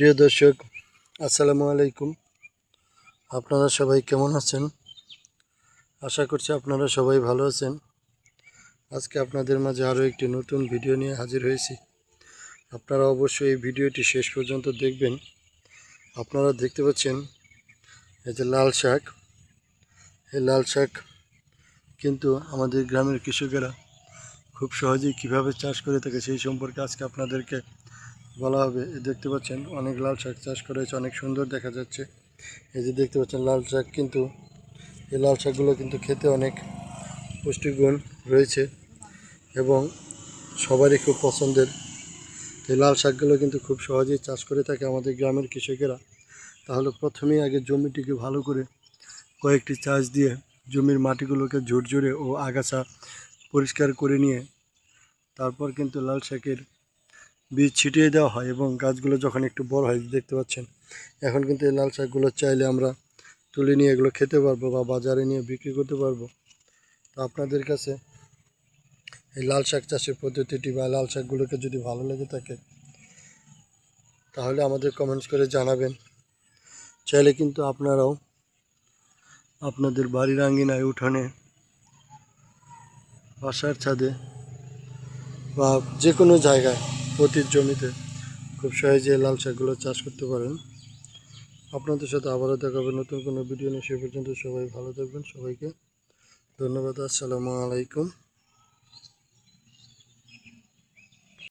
প্রিয় দর্শক, আসসালামু আলাইকুম। আপনারা সবাই কেমন আছেন? আশা করছি আপনারা সবাই ভালো আছেন। আজকে আপনাদের মাঝে আরও একটি নতুন ভিডিও নিয়ে হাজির হয়েছি। আপনারা অবশ্যই এই ভিডিওটি শেষ পর্যন্ত দেখবেন। আপনারা দেখতে পাচ্ছেন, এই যে লাল শাক। এই লাল শাক কিন্তু আমাদের গ্রামের কৃষকেরা খুব সহজেই কীভাবে চাষ করে থাকে সেই সম্পর্কে আজকে আপনাদেরকে বলা হবে। দেখতে পাচ্ছেন, অনেক লাল শাক চাষ করা হয়েছে, অনেক সুন্দর দেখা যাচ্ছে। এই যে দেখতে পাচ্ছেন, লাল শাক কিন্তু, এই লাল শাকগুলো কিন্তু খেতে অনেক পুষ্টিগুণ রয়েছে এবং সবারই খুব পছন্দের। এই লাল শাকগুলো কিন্তু খুব সহজেই চাষ করে থাকে আমাদের গ্রামের কৃষকেরা। তাহলে প্রথমেই আগে জমিটিকে ভালো করে কয়েকটি চাষ দিয়ে জমির মাটিগুলোকে ঝুরঝুরে ও আগাছা পরিষ্কার করে নিয়ে, তারপর কিন্তু লাল শাকের বীজ ছিটিয়ে দেওয়া হয় এবং গাছগুলো যখন একটু বড় হয়, দেখতে পাচ্ছেন। এখন কিন্তু এই লাল শাকগুলো চাইলে আমরা তুলে নিয়ে এগুলো খেতে পারব বা বাজারে নিয়ে বিক্রি করতে পারব। তো আপনাদের কাছে এই লাল শাক চাষের পদ্ধতিটি বা লাল শাকগুলোকে যদি ভালো লেগে থাকে, তাহলে আমাদের কমেন্টস করে জানাবেন। চাইলে কিন্তু আপনারাও আপনাদের বাড়ির আঙ্গিনায় উঠানে বাসার ছাদে বা যে কোনো জায়গায় পতির জমিতে খুব সহজে লাল শাকগুলো চাষ করতে পারেন। আপনাদের সাথে আবারও দেখা হবে নতুন কোনো ভিডিও নিয়ে। সে পর্যন্ত সবাই ভালো থাকবেন। সবাইকে ধন্যবাদ। আসসালামু আলাইকুম।